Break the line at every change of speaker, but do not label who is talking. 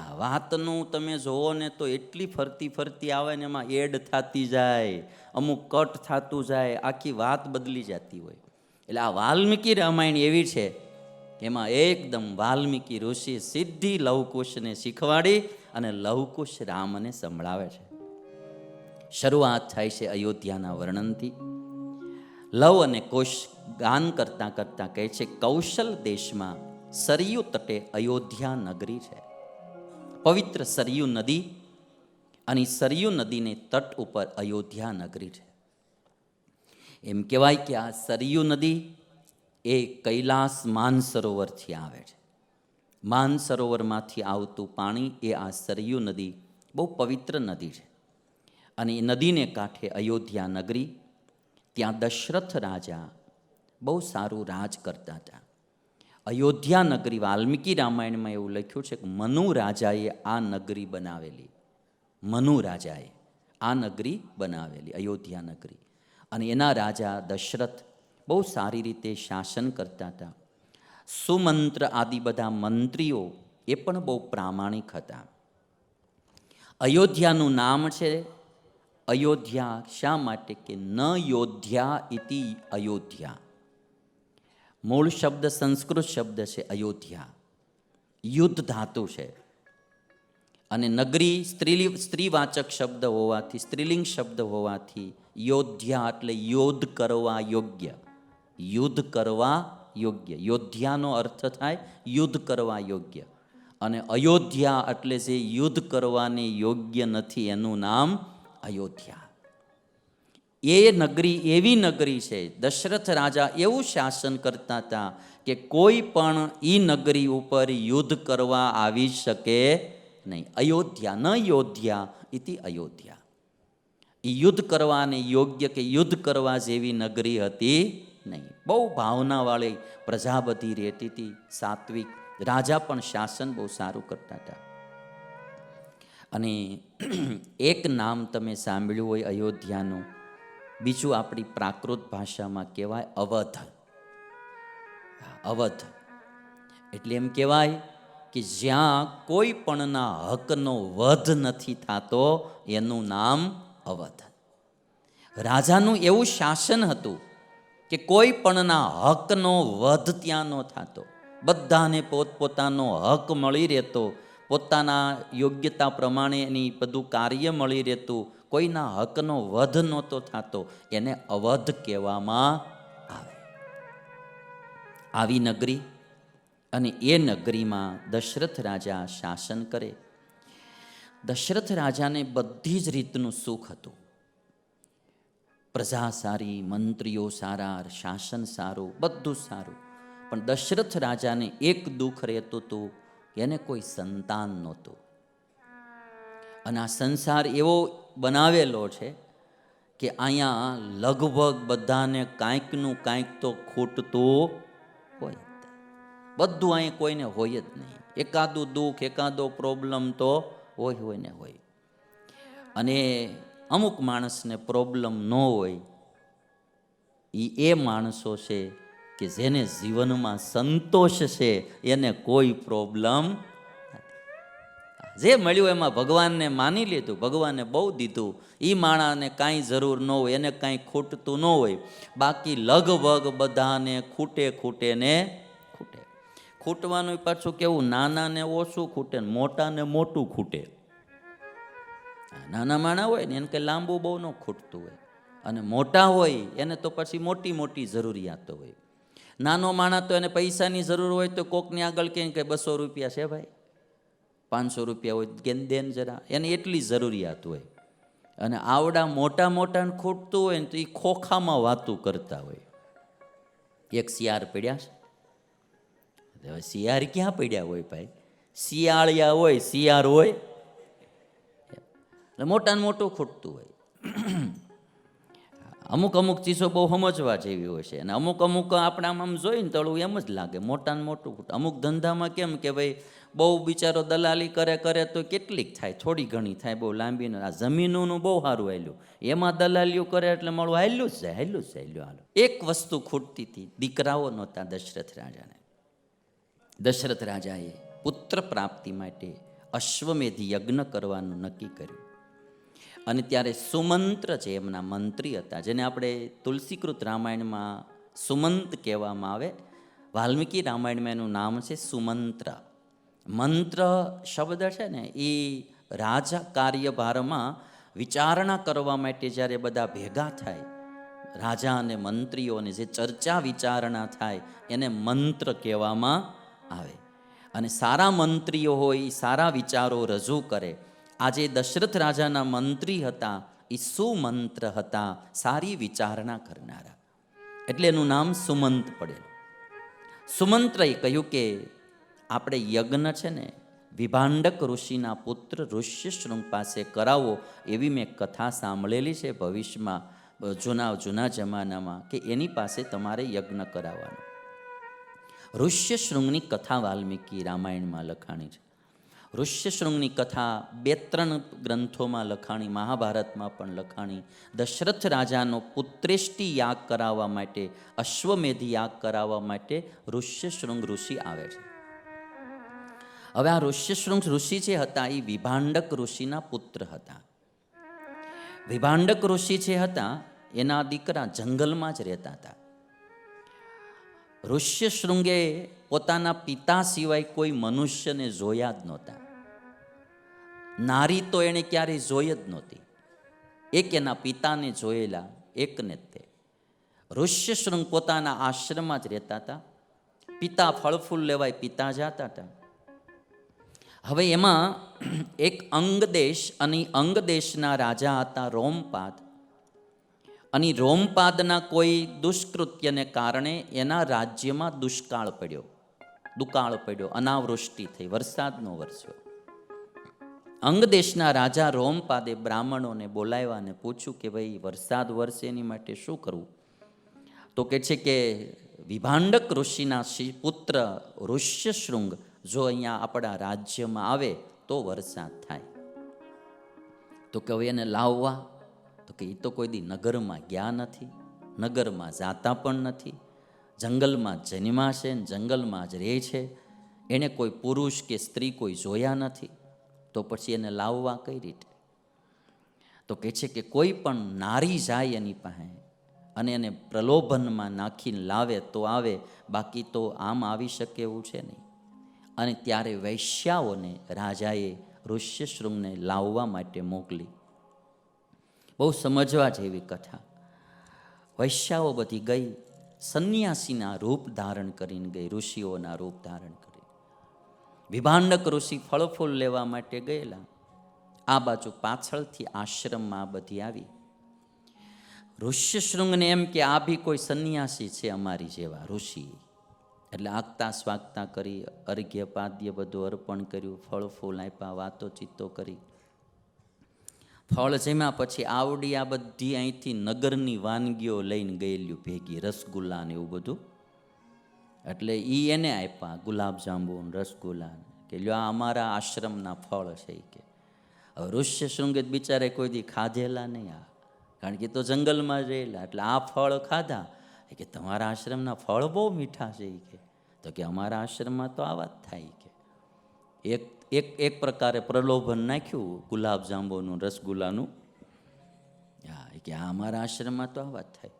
આ વાતનું તમે જોવો ને તો એટલી ફરતી ફરતી આવે ને એમાં એડ થતી જાય, અમુક કટ થતું જાય, આખી વાત બદલી જતી હોય. એટલે આ વાલ્મીકી રામાયણ એવી છે, એમાં એકદમ વાલ્મીકી ઋષિ સીધી લવકુશને શીખવાડી અને લવકુશ રામને સંભળાવે છે. શરૂઆત થાય છે અયોધ્યાના વર્ણનથી. લવ અને કુશ ગાન કરતાં કરતાં કહે છે, કૌશલ દેશમાં સરયુ તટે અયોધ્યા નગરી છે. પવિત્ર સરયુ નદી અને સરયુ નદીને તટ ઉપર અયોધ્યા નગરી છે. એમ કહેવાય કે આ સરયુ નદી એ કૈલાસ માનસરોવરથી આવે છે. માનસરોવરમાંથી આવતું પાણી એ આ સરયુ નદી બહુ પવિત્ર નદી છે. અને એ નદીને કાંઠે અયોધ્યા નગરી, ત્યાં દશરથ રાજા બહુ સારું રાજ કરતા હતા. અયોધ્યા નગરી, વાલ્મીકી રામાયણમાં એવું લખ્યું છે કે મનુ રાજાએ આ નગરી બનાવેલી. મનુ રાજાએ આ નગરી બનાવેલી, અયોધ્યા નગરી. અને એના રાજા દશરથ બહુ સારી રીતે શાસન કરતા હતા. સુમંત્ર આદિ બધા મંત્રીઓ એ પણ બહુ પ્રામાણિક હતા. અયોધ્યાનું નામ છે અયોધ્યા. શા માટે કે ન યોધ્યા ઇતિ અયોધ્યા? મૂળ શબ્દ સંસ્કૃત શબ્દ છે અયોધ્યા. યુદ્ધ ધાતુ છે. અને નગરી સ્ત્રી સ્ત્રીવાચક શબ્દ હોવાથી, સ્ત્રીલિંગ શબ્દ હોવાથી યોધ્યા એટલે યોદ્ધ કરવા યોગ્ય. યુદ્ધ કરવા યોગ્ય. યોધ્યાનો અર્થ થાય યુદ્ધ કરવા યોગ્ય. અને અયોધ્યા એટલે જે યુદ્ધ કરવાને યોગ્ય નથી એનું નામ અયોધ્યા. એ નગરી એવી નગરી છે, દશરથ રાજા એવું શાસન કરતા હતા કે કોઈ પણ એ નગરી ઉપર યુદ્ધ કરવા આવી શકે નહીં. અયોધ્યા, ન યોધ્યા ઇતિ અયોધ્યા. એ યુદ્ધ કરવાને યોગ્ય કે યુદ્ધ કરવા જેવી નગરી હતી નહીં. બહુ ભાવનાવાળી પ્રજા બધી રહેતી હતી, સાત્વિક રાજા પણ શાસન બહુ સારું કરતા હતા. અને એક નામ તમે સાંભળ્યું હોય અયોધ્યાનું બીજું આપણી પ્રાકૃત ભાષામાં કહેવાય અવધ. અવધ. એટલે એમ કહેવાય કે જ્યાં કોઈ પણના હકનો વધ નથી થતો, એનું નામ અવધ. રાજાનું એવું શાસન હતું કે કોઈ પણના હકનો વધ ત્યાં ન થતો. બધાને પોતપોતાનો હક મળી રહેતો. પોતાના યોગ્યતા પ્રમાણે એની બધું કાર્ય મળી રહેતું, કોઈના હકનો વધ નહોતો થતો, એને અવધ કહેવામાં આવે. આવી નગરી અને એ નગરીમાં દશરથ રાજા શાસન કરે. દશરથ રાજાને બધી જ રીતનું સુખ હતું. પ્રજા સારી, મંત્રીઓ સારા, શાસન સારું, બધું સારું. પણ દશરથ રાજાને એક દુઃખ રહેતું હતું એને કોઈ સંતાન નહોતું. અને આ સંસાર એવો બનાવેલો છે કે અહીંયા લગભગ બધાને કાંઈકનું કાંઈક તો ખૂટતું હોય બધું અહીં કોઈને હોય જ નહીં. એકાદું દુઃખ, એકાદો પ્રોબ્લેમ તો હોય હોય ને હોય. અને અમુક માણસને પ્રોબ્લેમ ન હોય. એ એ માણસો છે કે જેને જીવનમાં સંતોષ છે, એને કોઈ પ્રોબ્લેમ જે મળ્યું એમાં ભગવાનને માની લીધું, ભગવાને બહુ દીધું. એ માણાને કાંઈ જરૂર ન હોય, એને કાંઈ ખૂટતું ન હોય. બાકી લગભગ બધાને ખૂટે ખૂટે ને ખૂટે. ખૂટવાનું પાછું કેવું, નાનાને ઓછું ખૂટે મોટાને મોટું ખૂટે. નાના માણા હોય ને, એને કંઈ લાંબુ બહુ ન ખૂટતું હોય. અને મોટા હોય, એને તો પછી મોટી મોટી જરૂરિયાતો હોય. નાનો માણા તો એને પૈસાની જરૂર હોય તો કોકની આગળ કહે કે બસો રૂપિયા છે ભાઈ. પાંચસો રૂપિયા હોય કેન દેન જરા. એને એટલી જરૂરિયાત હોય. અને આવડા મોટા મોટા ખૂટતું હોય ને તો એ ખોખામાં વાતું કરતા હોય. એક શિયાળ પડ્યા છે. શિયાળ ક્યાં પડ્યા હોય ભાઈ? શિયાળિયા હોય, શિયાળ હોય. એટલે મોટાને મોટું ખૂટતું હોય. અમુક અમુક ચીજો બહુ સમજવા જેવી હોય છે. અને અમુક અમુક આપણે આમ આમ જોઈને તળું એમ જ લાગે મોટાને મોટું અમુક ધંધામાં કેમ કે ભાઈ, બહુ બિચારો દલાલી કરે કરે તો કેટલીક થાય, થોડી ઘણી થાય, બહુ લાંબી આ જમીનોનું બહુ સારું હાલ્યું. એમાં દલાલીઓ કરે એટલે મળું હાલ્યું જ છે હાલ્યું જ હાલ્યું હાલો એક વસ્તુ ખૂટતી હતી, દીકરાઓ નહોતા દશરથ રાજાને. દશરથ રાજાએ પુત્ર પ્રાપ્તિ માટે અશ્વમેધી યજ્ઞ કરવાનું નક્કી કર્યું. અને ત્યારે સુમંત્ર છે, એમના મંત્રી હતા, જેને આપણે તુલસીકૃત રામાયણમાં સુમંત કહેવામાં આવે. વાલ્મીકી રામાયણમાં એનું નામ છે સુમંત્ર. મંત્ર શબ્દ છે ને, એ રાજા કાર્યભારમાં વિચારણા કરવા માટે જ્યારે બધા ભેગા થાય, રાજા અને મંત્રીઓને જે ચર્ચા વિચારણા થાય, એને મંત્ર કહેવામાં આવે. અને સારા મંત્રીઓ હોય, સારા વિચારો રજૂ કરે આજે દશરથ રાજાના મંત્રી હતા, એ સુમંત્ર હતા, સારી વિચારણા કરનારા. એટલે એનું નામ સુમંત પડેલું. સુમંત્રએ કહ્યું કે, આપણે યજ્ઞ છે ને, વિભાંડક ઋષિના પુત્ર ઋષ્યશૃંગ પાસે કરાવો એવી મેં કથા સાંભળેલી છે ભવિષ્યમાં, જૂના જૂના જમાનામાં, કે એની પાસે તમારે યજ્ઞ કરાવવાનો. ઋષ્યશૃંગની કથા વાલ્મીકી રામાયણમાં લખાણી છે. ઋષ્યશૃંગની કથા બે ત્રણ ગ્રંથોમાં લખાણી, મહાભારતમાં પણ લખાણી. દશરથ રાજાનો પુત્રેષ્ટિ યાગ કરાવવા માટે અશ્વમેધી યાગ કરાવવા માટે ઋષ્યશૃંગ ઋષિ આવે છે. હવે આ ઋષ્યશૃંગ ઋષિ જે હતા, એ વિભાંડક ઋષિના પુત્ર હતા. વિભાંડક ઋષિ જે હતા, એના દીકરા જંગલમાં જ રહેતા હતા. ઋષ્યશૃંગે પોતાના પિતા સિવાય કોઈ મનુષ્યને જોયા જ નહોતા. નારી તો એણે ક્યારેય જોઈ જ નહોતી. એક એના પિતાને જોયેલા, એકને જ તે. ઋષ્યશૃંગ પોતાના આશ્રમમાં જ રહેતા હતા. પિતા ફળફૂલ લેવાય પિતા જતા હતા. હવે એમાં એક અંગદેશ અને અંગદેશના રાજા હતા રોમપાદ. અને રોમપાદના કોઈ દુષ્કૃત્યને કારણે એના રાજ્યમાં દુષ્કાળ પડ્યો. દુકાળ પડ્યો, અનાવૃષ્ટિ થઈ, વરસાદનો વરસ્યો. અંગદેશના રાજા રોમપાદે બ્રાહ્મણોને બોલાવ્યા અને પૂછ્યું કે ભાઈ, વરસાદ વરસે એની માટે શું કરવું? તો કે છે કે, વિભાંડક ઋષિના પુત્ર ઋષ્યશૃંગ જો અહીંયા આપણા રાજ્યમાં આવે તો વરસાદ થાય. તો કે એને લાવવા કે એ તો કોઈ દી નગરમાં ગયા નથી, નગરમાં જાતા પણ નથી, જંગલમાં જન્મા ને જંગલમાં જ રહે છે. એણે કોઈ પુરુષ કે સ્ત્રી કોઈ જોયા નથી. તો પછી એને લાવવા કઈ રીતે? તો કહે છે કે કોઈ પણ નારી જાય એની પાસે અને એને પ્રલોભનમાં નાખીને લાવે તો આવે, બાકી તો આમ આવી શકે એવું છે નહીં. અને ત્યારે વૈશ્યાઓને રાજાએ ઋષ્યશૃંગને લાવવા માટે મોકલી. બહુ સમજવા જેવી કથા. વૈશ્યાઓ બધી ગઈ સંન્યાસીના રૂપ ધારણ કરીને ગઈ, ઋષિઓના રૂપ ધારણ કરી વિભાંડક ઋષિ ફળફૂલ લેવા માટે ગયેલા. આ બાજુ પાછળથી આશ્રમમાં બધી આવી. ઋષ્યશૃંગને એમ કે, આ બી કોઈ સંન્યાસી છે અમારી જેવા ઋષિ. એટલે આગતા સ્વાગતા કરી, અર્ઘ્ય, પાદ્ય બધું અર્પણ કર્યું ફળ ફૂલ આપ્યા, વાતો ચિત્તો કરી. ફળ જેમાં પછી આવડી આ બધી અહીંથી નગરની વાનગીઓ લઈને ગયેલું ભેગી, રસગુલ્લા ને એવું બધું. એટલે એ એને આપ્યા ગુલાબજાંબુ રસગુલ્લા કે લ્યો, આ અમારા આશ્રમના ફળ છે કે. હવે ઋષ્ય શૃંગિત બિચારે કોઈ દી ખાધેલા નહીં આ. કારણ કે તો જંગલમાં રહેલા, એટલે આ ફળ ખાધા. કે, તમારા આશ્રમના ફળ બહુ મીઠા છે કે. તો કે, અમારા આશ્રમમાં તો આવા જ થાય કે. એક એક એક પ્રકારે પ્રલોભન નાખ્યું, ગુલાબ જાંબુનું, રસગુલ્લાનું. હા કે આ અમારા આશ્રમમાં તો આ વાત થાય.